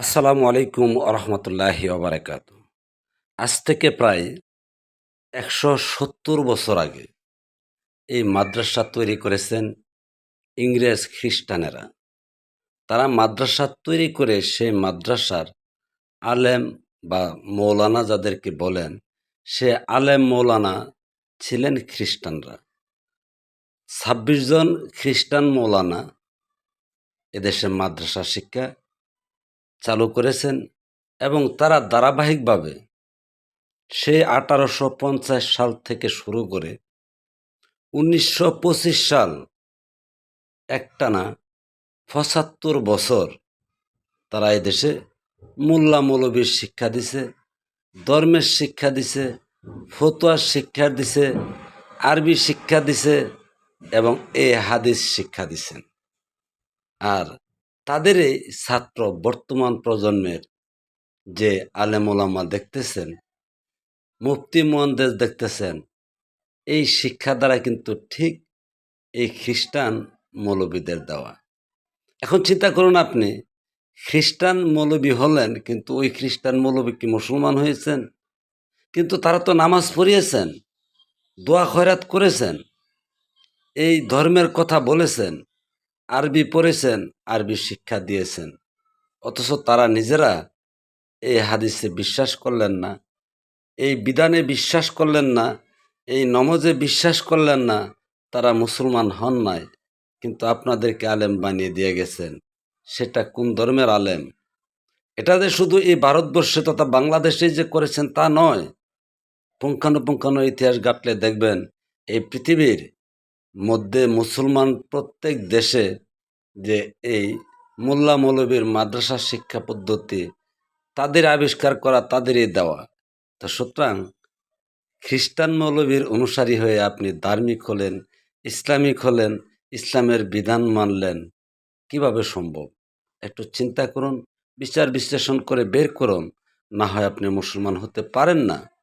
আসসালামু আলাইকুম আরহামতুল্লাহি ওবরাকাত। আজ থেকে প্রায় একশো সত্তর বছর আগে এই মাদ্রাসা তৈরি করেছেন ইংরেজ খ্রিস্টানেরা। তারা মাদ্রাসা তৈরি করে সেই মাদ্রাসার আলেম বা মৌলানা যাদেরকে বলেন, সে আলেম মৌলানা ছিলেন খ্রিস্টানরা। ছাব্বিশ জন খ্রিস্টান মৌলানা এদেশে মাদ্রাসা শিক্ষা চালু করেছেন এবং তারা ধারাবাহিকভাবে সেই আঠারোশো সাল থেকে শুরু করে উনিশশো পঁচিশ সাল একটানা পঁচাত্তর বছর তারা এদেশে মোল্লা মৌলবীর শিক্ষা দিছে, ধর্মের শিক্ষা দিছে, ফতোয়ার শিক্ষা দিছে, আরবি শিক্ষা দিছে এবং এ হাদিস শিক্ষা দিছেন। আর তাদের এই ছাত্র বর্তমান প্রজন্মের যে আলেমোলামা দেখতেছেন, মুফতি মোহান্দেজ দেখতেছেন, এই শিক্ষা দ্বারা কিন্তু ঠিক এই খ্রিস্টান মৌলবীদের দেওয়া। এখন চিন্তা করুন আপনি, খ্রিস্টান মৌলবী হলেন কিন্তু ওই খ্রিস্টান মৌলবী কি মুসলমান হয়েছেন? কিন্তু তারা তো নামাজ পড়িয়েছেন, দোয়া খয়রাত করেছেন, এই ধর্মের কথা বলেছেন আরবি পড়েছেন, আরবি শিক্ষা দিয়েছেন। অথচ তারা নিজেরা এই হাদিসে বিশ্বাস করলেন না, এই বিধানে বিশ্বাস করলেন না, এই নমজে বিশ্বাস করলেন না, তারা মুসলমান হন নাই। কিন্তু আপনাদেরকে আলেম বানিয়ে দিয়ে গেছেন, সেটা কোন ধর্মের আলেম? এটা যে শুধু এই ভারতবর্ষে তথা বাংলাদেশে যে করেছেন তা নয়। পুঙ্খানুপুঙ্খানু ইতিহাস ঘাটলে দেখবেন, এই পৃথিবীর মধ্যে মুসলমান প্রত্যেক দেশে যে এই মোল্লা মৌলবীর মাদ্রাসা শিক্ষা পদ্ধতি, তাদের আবিষ্কার করা তাদেরই দেওয়া। তো সুতরাং খ্রিস্টান মৌলবীর অনুসারী হয়ে আপনি ধার্মিক হলেন, ইসলামিক হলেন, ইসলামের বিধান মানলেন, কীভাবে সম্ভব? একটু চিন্তা করুন, বিচার বিশ্লেষণ করে বের করুন, না হয় আপনি মুসলমান হতে পারেন না।